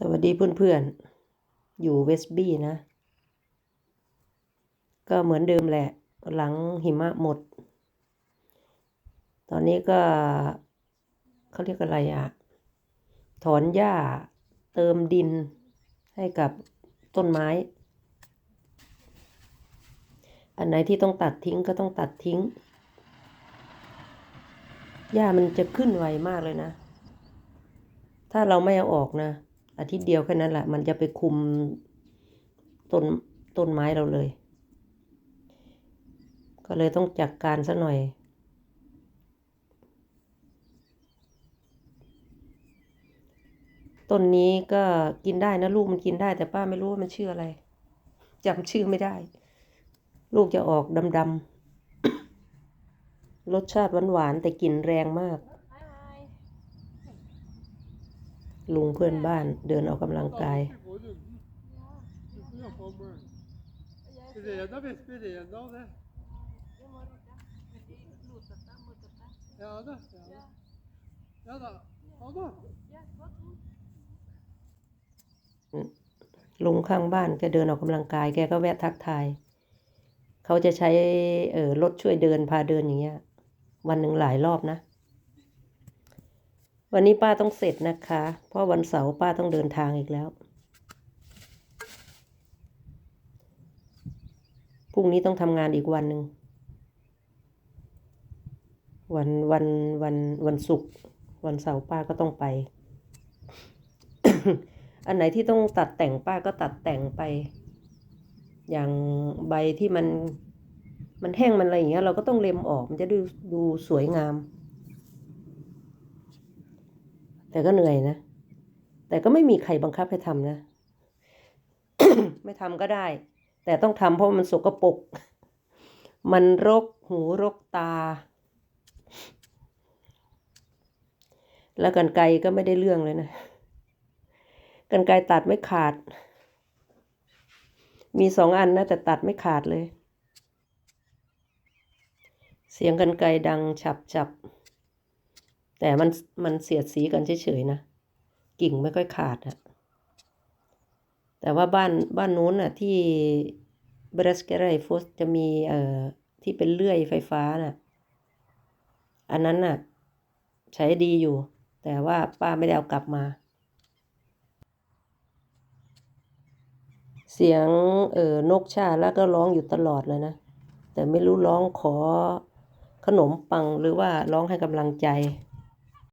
สวัสดีเพื่อนๆ อยู่เวสบี้นะ ก็เหมือนเดิมแหละ หลังหิมะหมด ตอนนี้ก็เขาเรียกอะไรอะถอนหญ้าเติมดินให้กับต้นไม้ อันไหนที่ต้องตัดทิ้งก็ต้องตัดทิ้ง หญ้ามันจะขึ้นไวมากเลยนะ ถ้าเราไม่เอาออกนะ อาทิตย์เดียวแค่นั้นแหละมันจะไปคุมต้นต้นไม้เราเลย ก็เลยต้องจัดกการซะหน่อยต้นนี้ก็กินได้นะลูกมันกินได้ แต่ป้าไม่รู้ว่ามันชื่ออะไรจำชื่อไม่ได้ ลูกจะออกดำๆรสชาติหวานๆแต่กลิ่นแรงมาก ลุงเพื่อนบ้านเดินออกกำลังกาย Spiller enda hvis spiller enda det. Ja. Ja da. Ja da. ลุงข้างบ้านแกเดินออกกำลังกาย แกก็แวะทักทาย เขาจะใช้เออรถช่วยเดินพาเดินอย่างเงี้ย วันหนึ่งหลายรอบนะ วันนี้ป้าต้องเสร็จนะคะ เพราะวันเสาร์ป้าต้องเดินทางอีกแล้ว พรุ่งนี้ต้องทำงานอีกวันหนึ่ง วันวันวันวันศุกร์วันเสาร์ป้าก็ต้องไป อันไหนที่ต้องตัดแต่งป้าก็ตัดแต่งไป อย่างใบที่มันมันแห้งมันอะไรอย่างเงี้ยเราก็ต้องเล็มออกมันจะดูดูสวยงาม แต่ก็เหนื่อยนะ แต่ก็ไม่มีใครบังคับให้ทำนะ ไม่ทำก็ได้ แต่ต้องทำเพราะมันสกปรก มันรกหูรกตา แล้วกันไกก็ไม่ได้เรื่องเลยนะ กันไกตัดไม่ขาด มีสองอันนะ แต่ตัดไม่ขาดเลย เสียงกันไกดังฉับฉับ แต่มันมันเสียดสีกันเฉยๆนะ กิ่งไม่ค่อยขาดอะแต่ว่าบ้านบ้านนู้นน่ะที่เบรสเกเรฟสจะมีเอ่อที่เป็นเลื่อยไฟฟ้าน่ะ อันนั้นน่ะ ใช้ดีอยู่ แต่ว่าป้าไม่ได้เอากลับมา เสียงเออนกชาแล้วก็ร้องอยู่ตลอดเลยนะ แต่ไม่รู้ร้องขอขนมปังหรือว่าร้องให้กำลังใจ